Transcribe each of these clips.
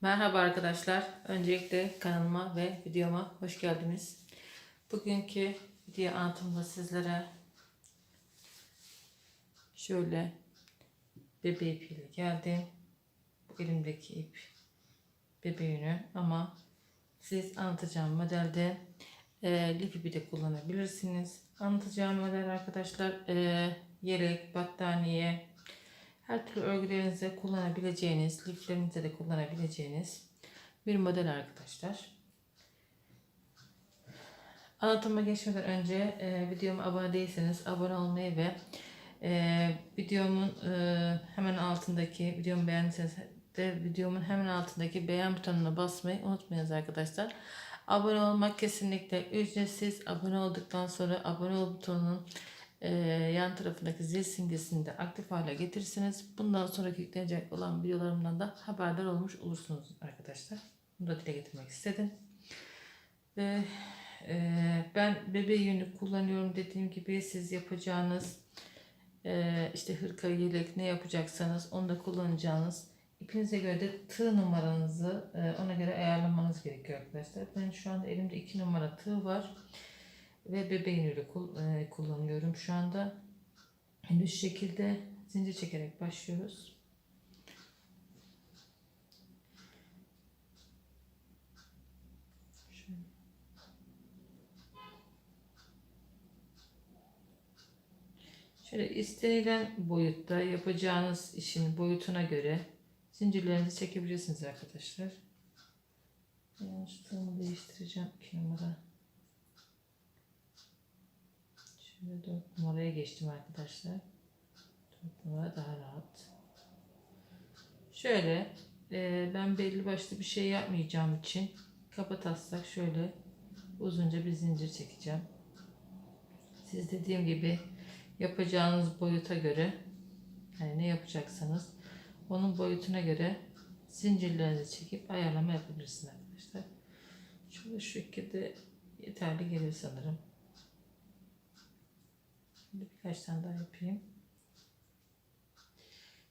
Merhaba arkadaşlar. Öncelikle kanalıma ve videoma hoş geldiniz. Bugünkü video anlatımda sizlere şöyle bebe ipiyle geldim. Bu elimdeki ip bebe yünü ama siz anlatacağım modelde e, lif ipi de kullanabilirsiniz. Anlatacağım model arkadaşlar e, yelek, battaniye, her türlü örgülerinizde kullanabileceğiniz, liflerinizde de kullanabileceğiniz bir model arkadaşlar. Anlatıma geçmeden önce e, videoma abone değilseniz abone olmayı ve e, videomun e, hemen altındaki videomu beğendiyseniz de videomun hemen altındaki beğen butonuna basmayı unutmayınız arkadaşlar. Abone olmak kesinlikle ücretsiz. Abone olduktan sonra abone ol butonunun e, yan tarafındaki zil simgesini de aktif hale getirirsiniz. Bundan sonraki yüklenecek olan videolarımdan da haberdar olmuş olursunuz arkadaşlar. Bunu da dile getirmek istedim. Ve e, ben bebe yünü kullanıyorum dediğim gibi siz yapacağınız e, işte hırka, yelek ne yapacaksanız onu da kullanacağınız ipinize göre de tığ numaranızı e, ona göre ayarlamanız gerekiyor arkadaşlar. Ben şu anda elimde iki numara tığ var ve bebe yünüyle kul- e, kullanıyorum şu anda. Henüz şekilde zincir çekerek başlıyoruz. Şöyle. İstenilen boyutta yapacağınız işin boyutuna göre zincirlerinizi çekebilirsiniz arkadaşlar. Yanlış değiştireceğim 2 numara. Şöyle 4 numaraya geçtim arkadaşlar. 4 numara daha rahat. Şöyle e, ben belli başlı bir şey yapmayacağım için kaba taslak şöyle uzunca bir zincir çekeceğim. Siz dediğim gibi yapacağınız boyuta göre yani ne yapacaksanız onun boyutuna göre zincirlerinizi çekip ayarlama yapabilirsiniz arkadaşlar. Şöyle şu şekilde yeterli gelir sanırım. Şimdi birkaç tane daha yapayım.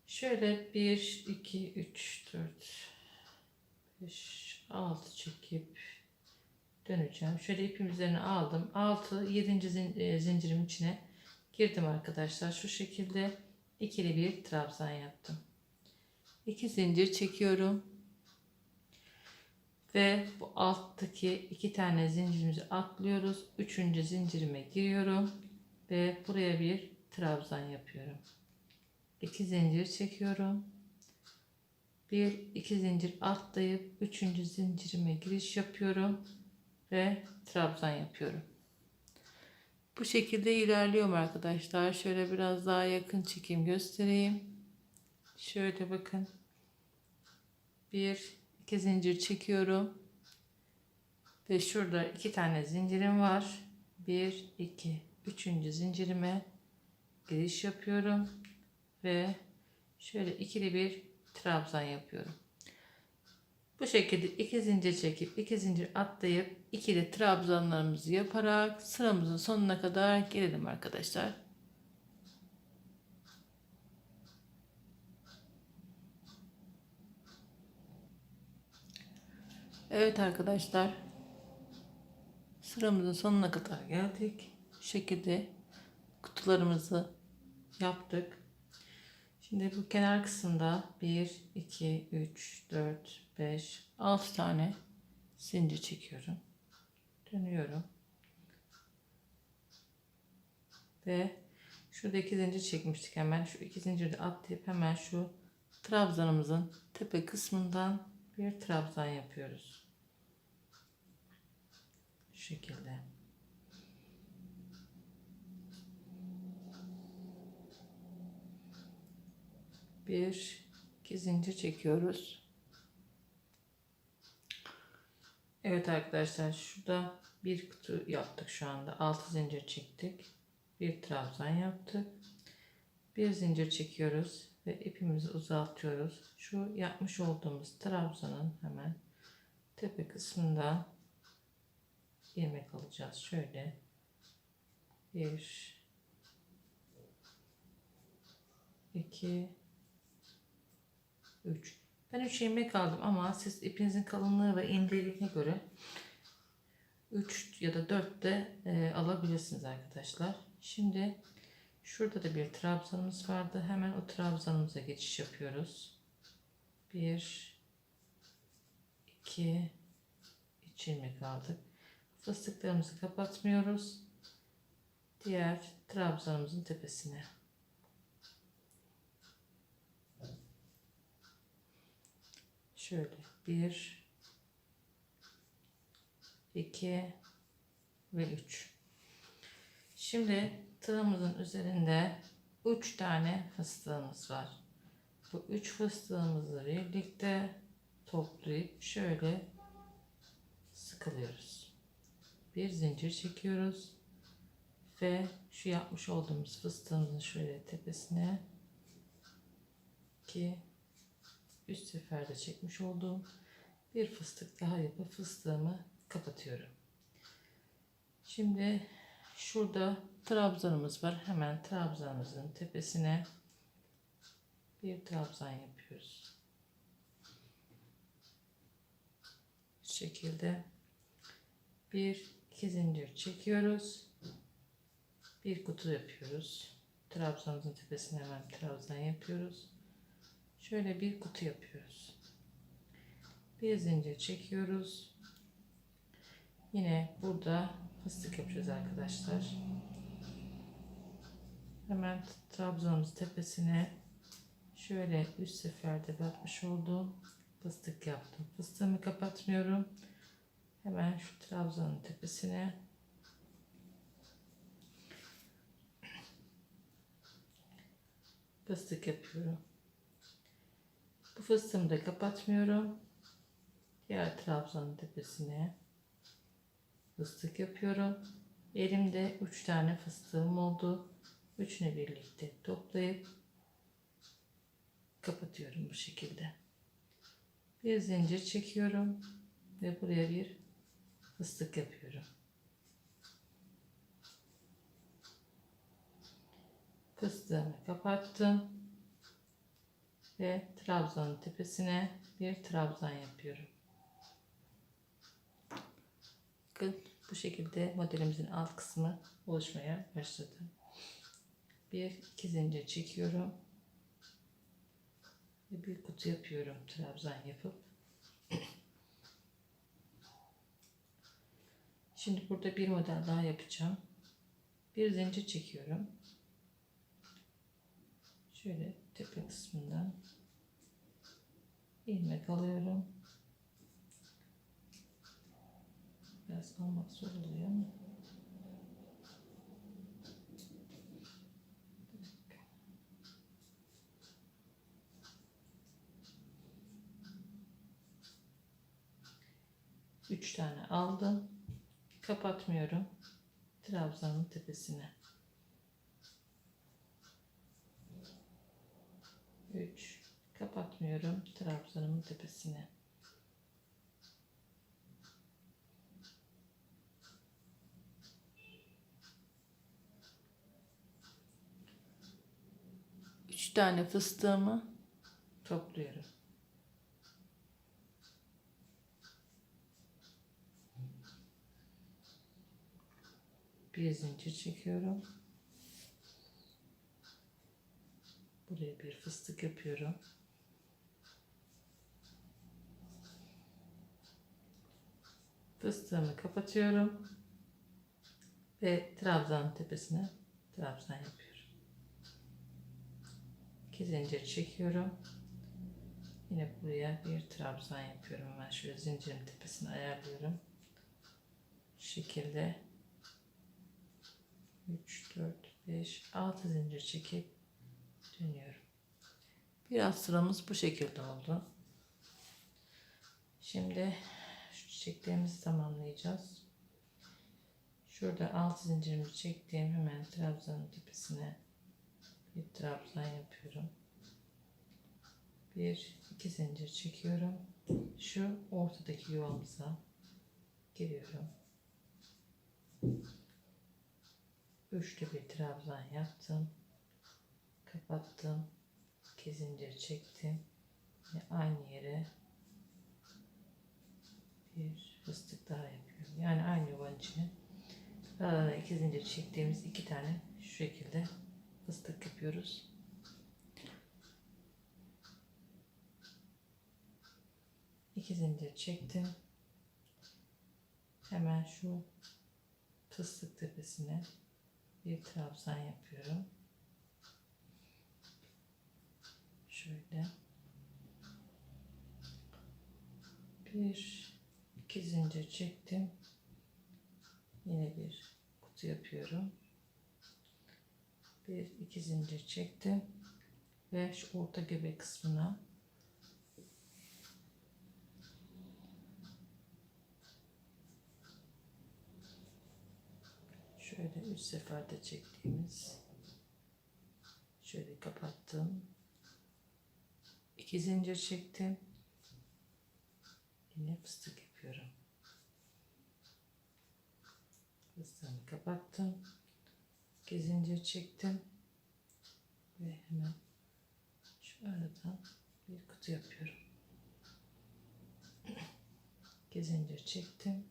Şöyle 1, 2, 3, 4, 5, 6 çekip döneceğim. Şöyle ipim üzerine aldım. 6, 7. zincirim içine girdim arkadaşlar. Şu şekilde ikili bir trabzan yaptım. 2 zincir çekiyorum. Ve bu alttaki iki tane zincirimizi atlıyoruz. Üçüncü zincirime giriyorum ve buraya bir trabzan yapıyorum. 2 zincir çekiyorum. Bir iki zincir atlayıp üçüncü zincirime giriş yapıyorum ve trabzan yapıyorum. Bu şekilde ilerliyorum arkadaşlar. Şöyle biraz daha yakın çekim göstereyim. Şöyle bakın. Bir iki zincir çekiyorum. Ve şurada iki tane zincirim var. Bir, iki, üçüncü zincirime giriş yapıyorum ve şöyle ikili bir trabzan yapıyorum. Bu şekilde iki zincir çekip iki zincir atlayıp ikili trabzanlarımızı yaparak sıramızın sonuna kadar gelelim arkadaşlar. Evet arkadaşlar. Sıramızın sonuna kadar geldik. Şekilde kutularımızı yaptık. Şimdi bu kenar kısımda 1, 2, 3, 4, 5, 6 tane zincir çekiyorum. Dönüyorum. Ve şurada iki zincir çekmiştik hemen. Şu iki zinciri de atlayıp hemen şu trabzanımızın tepe kısmından bir trabzan yapıyoruz. Şu şekilde. Bir, iki zincir çekiyoruz. Evet arkadaşlar şurada bir kutu yaptık şu anda. Altı zincir çektik. Bir trabzan yaptık. Bir zincir çekiyoruz ve ipimizi uzatıyoruz. Şu yapmış olduğumuz trabzanın hemen tepe kısmında ilmek alacağız. Şöyle bir iki 3. Ben 3 ilmek aldım ama siz ipinizin kalınlığı ve inceliğine göre 3 ya da 4 de e, alabilirsiniz arkadaşlar. Şimdi şurada da bir trabzanımız vardı. Hemen o trabzanımıza geçiş yapıyoruz. 1 2 3 ilmek aldık. Fıstıklarımızı kapatmıyoruz. Diğer trabzanımızın tepesine. Şöyle bir, iki ve üç. Şimdi tığımızın üzerinde üç tane fıstığımız var. Bu üç fıstığımızı birlikte toplayıp şöyle sıkılıyoruz. Bir zincir çekiyoruz ve şu yapmış olduğumuz fıstığımızın şöyle tepesine iki üst seferde çekmiş olduğum bir fıstık daha yapıp fıstığımı kapatıyorum. Şimdi şurada trabzanımız var. Hemen trabzanımızın tepesine bir trabzan yapıyoruz. Bu şekilde bir iki zincir çekiyoruz. Bir kutu yapıyoruz. Trabzanımızın tepesine hemen trabzan yapıyoruz. Şöyle bir kutu yapıyoruz. Bir zincir çekiyoruz. Yine burada fıstık yapacağız arkadaşlar. Hemen trabzanımız tepesine şöyle üst seferde batmış olduğum fıstık yaptım. Fıstığımı kapatmıyorum. Hemen şu trabzanın tepesine fıstık yapıyorum. Bu fıstığımı da kapatmıyorum. Diğer trabzanın tepesine fıstık yapıyorum. Elimde 3 tane fıstığım oldu. Üçünü birlikte toplayıp kapatıyorum bu şekilde. Bir zincir çekiyorum ve buraya bir fıstık yapıyorum. Fıstığımı kapattım ve trabzanın tepesine bir trabzan yapıyorum. Bakın bu şekilde modelimizin alt kısmı oluşmaya başladı. Bir iki zincir çekiyorum ve bir kutu yapıyorum trabzan yapıp. Şimdi burada bir model daha yapacağım. Bir zincir çekiyorum. Şöyle tepe kısmından ilmek alıyorum. Biraz almak zor oluyor ama. Üç tane aldım. Kapatmıyorum. Trabzanın tepesine. 3 kapatmıyorum trabzanımın tepesine. Üç tane fıstığımı topluyorum. Bir zincir çekiyorum. Buraya bir fıstık yapıyorum. Fıstığımı kapatıyorum. Ve trabzanın tepesine trabzan yapıyorum. İki zincir çekiyorum. Yine buraya bir trabzan yapıyorum. Ben şöyle zincirin tepesine ayarlıyorum. Şu şekilde 3, 4, 5, 6 zincir çekip dönüyorum. Biraz sıramız bu şekilde oldu. Şimdi şu çiçeklerimizi tamamlayacağız. Şurada alt zincirimi çektiğim hemen trabzanın tepesine bir trabzan yapıyorum. Bir iki zincir çekiyorum. Şu ortadaki yuvamıza giriyorum. Üçlü bir trabzan yaptım kapattım. 2 zincir çektim. Ve aynı yere bir fıstık daha yapıyorum. Yani aynı yuvanın içine aralarına iki zincir çektiğimiz iki tane şu şekilde fıstık yapıyoruz. İki zincir çektim. Hemen şu fıstık tepesine bir trabzan yapıyorum. Şöyle. Bir, iki zincir çektim. Yine bir kutu yapıyorum. Bir, iki zincir çektim. Ve şu orta göbek kısmına şöyle üç seferde çektiğimiz şöyle kapattım. İki zincir çektim. Yine fıstık yapıyorum. Fıstığımı kapattım. İki zincir çektim. Ve hemen şu aradan bir kutu yapıyorum. İki zincir çektim.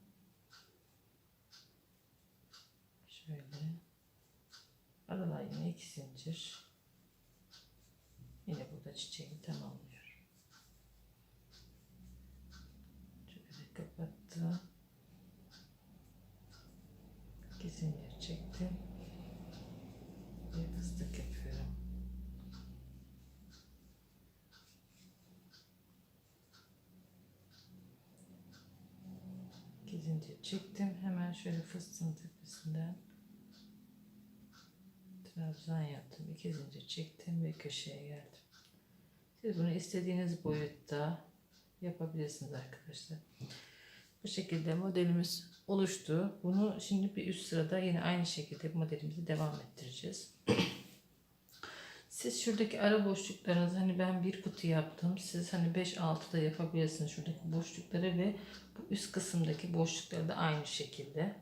Şöyle. Aralar yine iki zincir. Yine burada çiçeğimi tamamlıyorum. Şöyle kapattım. İki zincir çektim. Bir fıstık yapıyorum. İki zincir çektim. Hemen şöyle fıstığın tepesinden trabzan yaptım. İki zincir çektim ve köşeye geldim. Siz bunu istediğiniz boyutta yapabilirsiniz arkadaşlar. Bu şekilde modelimiz oluştu. Bunu şimdi bir üst sırada yine aynı şekilde modelimizi devam ettireceğiz. Siz şuradaki ara boşluklarınızı hani ben bir kutu yaptım. Siz hani 5-6 da yapabilirsiniz şuradaki boşlukları ve bu üst kısımdaki boşlukları da aynı şekilde.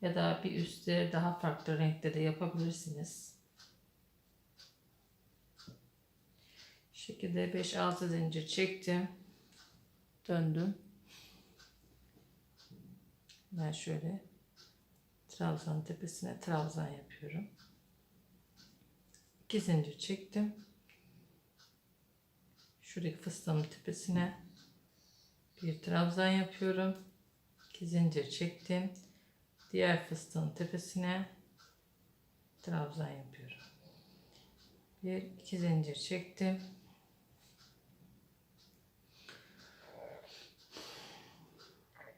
Ya da bir üstte daha farklı renkte de yapabilirsiniz. Şekilde 5-6 zincir çektim. Döndüm. Ben şöyle trabzan tepesine trabzan yapıyorum. 2 zincir çektim. Şuradaki fıstığın tepesine bir trabzan yapıyorum. 2 zincir çektim. Diğer fıstığın tepesine trabzan yapıyorum. Bir iki zincir çektim.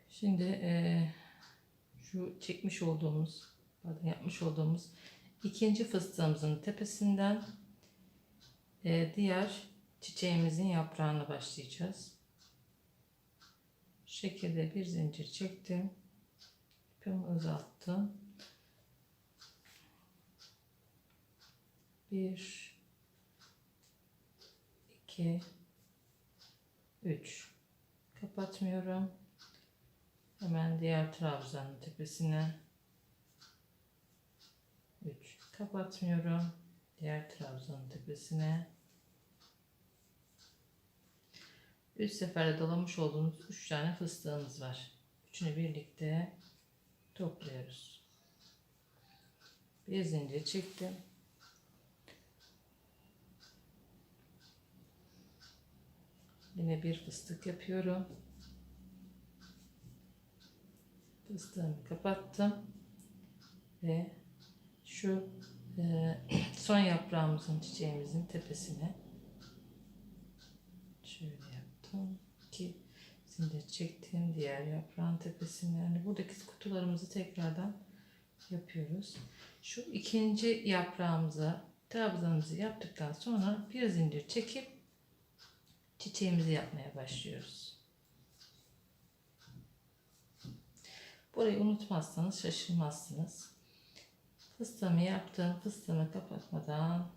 Şimdi eee, şu çekmiş olduğumuz, pardon yapmış olduğumuz ikinci fıstığımızın tepesinden eee, diğer çiçeğimizin yaprağına başlayacağız. Şu şekilde bir zincir çektim. İpimi uzattım. Bir, iki, üç. Kapatmıyorum. Hemen diğer trabzanın tepesine. Üç. Kapatmıyorum. Diğer trabzanın tepesine. Üç seferde dolamış olduğumuz üç tane fıstığımız var. Üçünü birlikte topluyoruz. Bir zincir çektim. Yine bir fıstık yapıyorum. Fıstığımı kapattım. Ve şu e, son yaprağımızın çiçeğimizin tepesine şöyle yaptım ki zincir çektim diğer yaprağın tepesine yani buradaki kutularımızı tekrardan yapıyoruz. Şu ikinci yaprağımıza trabzanımızı yaptıktan sonra bir zincir çekip çiçeğimizi yapmaya başlıyoruz. Burayı unutmazsanız şaşırmazsınız. Fıstığımı yaptım. Fıstığımı kapatmadan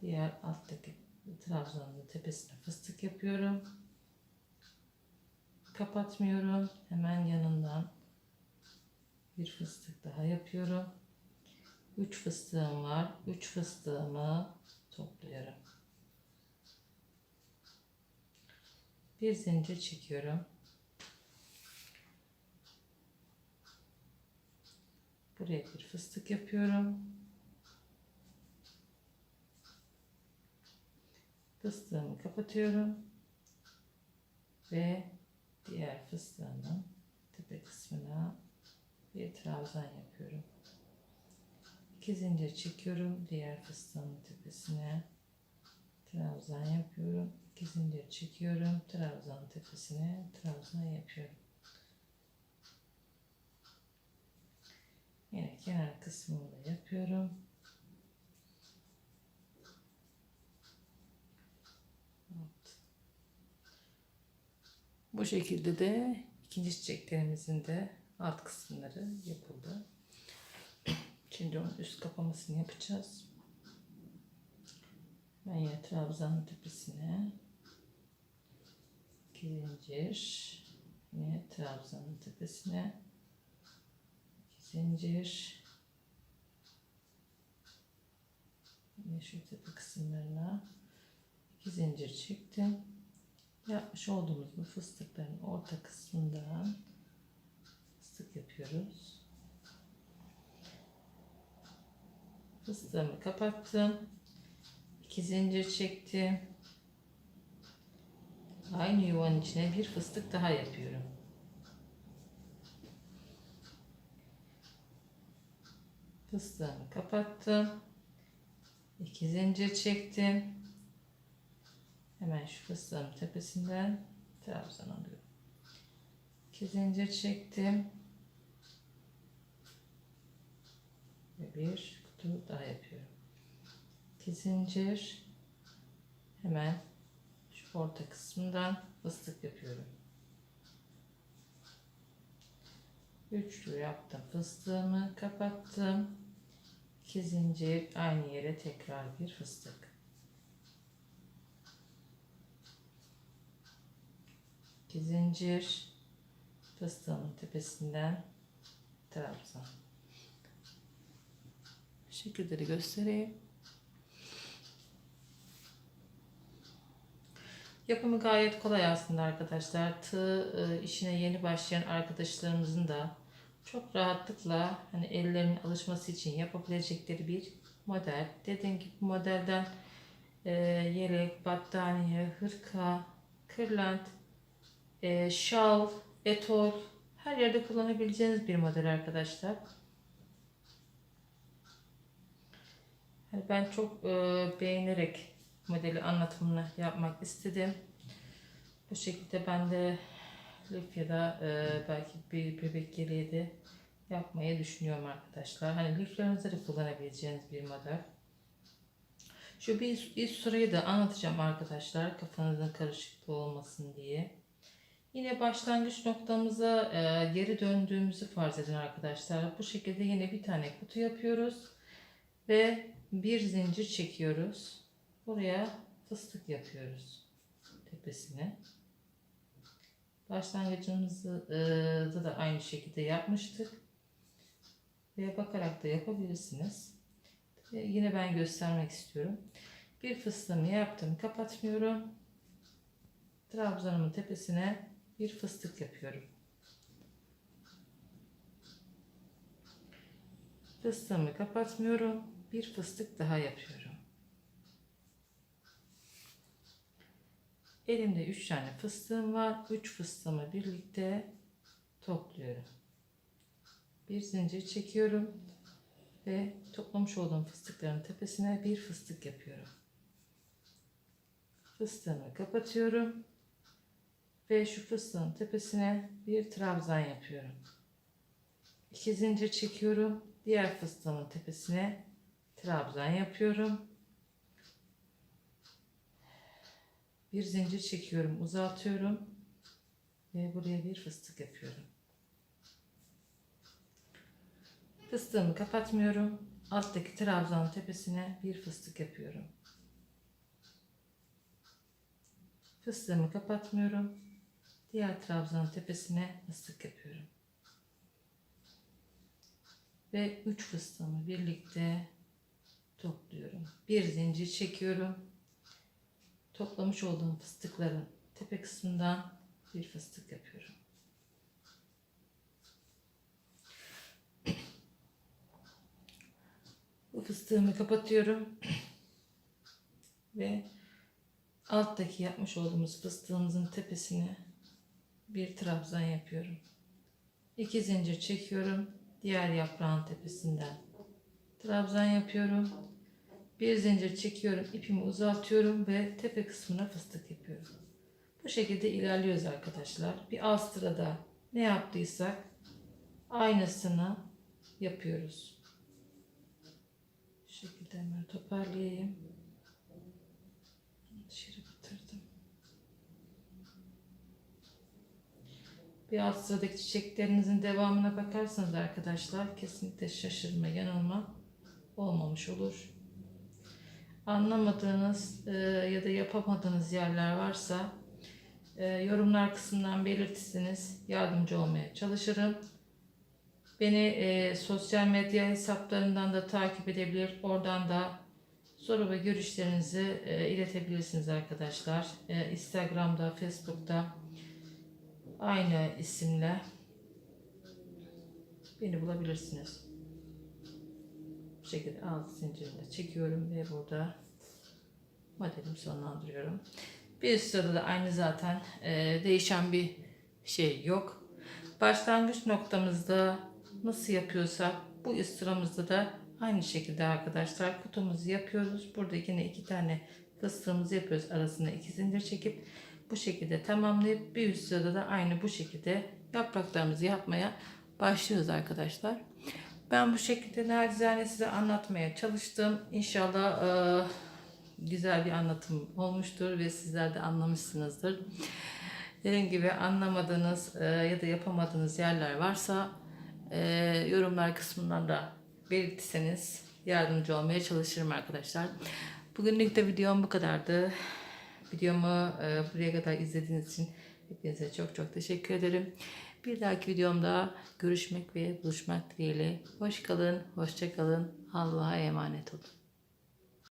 diğer alttaki trabzanın tepesine fıstık yapıyorum. Kapatmıyorum. Hemen yanından bir fıstık daha yapıyorum. 3 fıstığım var. 3 fıstığımı topluyorum. Bir zincir çekiyorum. Buraya bir fıstık yapıyorum. Fıstığımı kapatıyorum. Ve diğer fıstığımın tepe kısmına bir trabzan yapıyorum. İki zincir çekiyorum diğer fıstığımın tepesine. Trabzan yapıyorum. İki zincir çekiyorum. Trabzan tepesine trabzan yapıyorum. Yine kenar kısmını da yapıyorum. Evet. Bu şekilde de ikinci çiçeklerimizin de alt kısımları yapıldı. Şimdi onun üst kapamasını yapacağız. Ben yine trabzanın tepesine iki zincir yine trabzanın tepesine zincir şu tepe kısımlarına iki zincir çektim yapmış olduğumuz bu fıstıkların orta kısmından fıstık yapıyoruz fıstığımı kapattım 2 zincir çektim. Aynı yuvanın içine bir fıstık daha yapıyorum. Fıstığımı kapattım. 2 zincir çektim. Hemen şu fıstığın tepesinden trabzan alıyorum. 2 zincir çektim. Ve bir kutu daha yapıyorum. 2 zincir hemen şu orta kısmından fıstık yapıyorum. Üçlü yaptım fıstığımı kapattım. 2 zincir aynı yere tekrar bir fıstık. 2 zincir fıstığımın tepesinden trabzan. Şekilleri göstereyim. Yapımı gayet kolay aslında arkadaşlar. Tığ e, işine yeni başlayan arkadaşlarımızın da çok rahatlıkla hani ellerinin alışması için yapabilecekleri bir model. Dediğim gibi modelden e, yelek, battaniye, hırka, kırlent, e, şal, etol her yerde kullanabileceğiniz bir model arkadaşlar. Yani ben çok e, beğenerek modeli anlatımını yapmak istedim. Bu şekilde ben de lif ya da e, belki bir bebek de yapmayı düşünüyorum arkadaşlar. Hani liflerinize de kullanabileceğiniz bir model. Şu bir ilk sırayı da anlatacağım arkadaşlar. Kafanızın karışıklığı olmasın diye. Yine başlangıç noktamıza e, geri döndüğümüzü farz edin arkadaşlar. Bu şekilde yine bir tane kutu yapıyoruz. Ve bir zincir çekiyoruz. Buraya fıstık yapıyoruz. Tepesine. Başlangıcımızı e, da aynı şekilde yapmıştık. Ve bakarak da yapabilirsiniz. Ve yine ben göstermek istiyorum. Bir fıstığımı yaptım. Kapatmıyorum. Trabzanımın tepesine bir fıstık yapıyorum. Fıstığımı kapatmıyorum. Bir fıstık daha yapıyorum. Elimde 3 tane fıstığım var. 3 fıstığımı birlikte topluyorum. Bir zincir çekiyorum ve toplamış olduğum fıstıkların tepesine bir fıstık yapıyorum. Fıstığımı kapatıyorum ve şu fıstığın tepesine bir trabzan yapıyorum. İki zincir çekiyorum. Diğer fıstığımın tepesine trabzan yapıyorum. Bir zincir çekiyorum, uzaltıyorum ve buraya bir fıstık yapıyorum. Fıstığımı kapatmıyorum. Alttaki trabzanın tepesine bir fıstık yapıyorum. Fıstığımı kapatmıyorum. Diğer trabzanın tepesine fıstık yapıyorum. Ve 3 fıstığımı birlikte topluyorum. Bir zincir çekiyorum. Toplamış olduğum fıstıkların tepe kısmından bir fıstık yapıyorum. Bu fıstığımı kapatıyorum. Ve alttaki yapmış olduğumuz fıstığımızın tepesine bir trabzan yapıyorum. İki zincir çekiyorum. Diğer yaprağın tepesinden trabzan yapıyorum. Bir zincir çekiyorum, ipimi uzatıyorum ve tepe kısmına fıstık yapıyorum. Bu şekilde ilerliyoruz arkadaşlar. Bir alt sırada ne yaptıysak aynısını yapıyoruz. Şekilde hemen toparlayayım. Dışarı batırdım. Bir alt sıradaki çiçeklerinizin devamına bakarsanız arkadaşlar kesinlikle şaşırma, yanılma olmamış olur. Anlamadığınız e, ya da yapamadığınız yerler varsa e, yorumlar kısmından belirtirseniz yardımcı olmaya çalışırım. Beni e, sosyal medya hesaplarından da takip edebilir. Oradan da soru ve görüşlerinizi e, iletebilirsiniz arkadaşlar. E, Instagram'da, Facebook'ta aynı isimle beni bulabilirsiniz. Bu şekilde alt zincirini çekiyorum ve burada modelimi sonlandırıyorum. Bir sırada da aynı zaten e, değişen bir şey yok. Başlangıç noktamızda nasıl yapıyorsak bu üst sıramızda da aynı şekilde arkadaşlar kutumuzu yapıyoruz. Burada yine iki tane fıstığımızı yapıyoruz. Arasına iki zincir çekip bu şekilde tamamlayıp bir üst sırada da aynı bu şekilde yapraklarımızı yapmaya başlıyoruz arkadaşlar. Ben bu şekilde nacizane size anlatmaya çalıştım. İnşallah e, güzel bir anlatım olmuştur ve sizler de anlamışsınızdır. Dediğim gibi anlamadığınız e, ya da yapamadığınız yerler varsa e, yorumlar kısmından da belirtirseniz yardımcı olmaya çalışırım arkadaşlar. Bugünlük de videom bu kadardı. Videomu e, buraya kadar izlediğiniz için hepinize çok çok teşekkür ederim. Bir dahaki videomda görüşmek ve buluşmak dileğiyle. Hoş kalın, hoşça kalın. Allah'a emanet olun.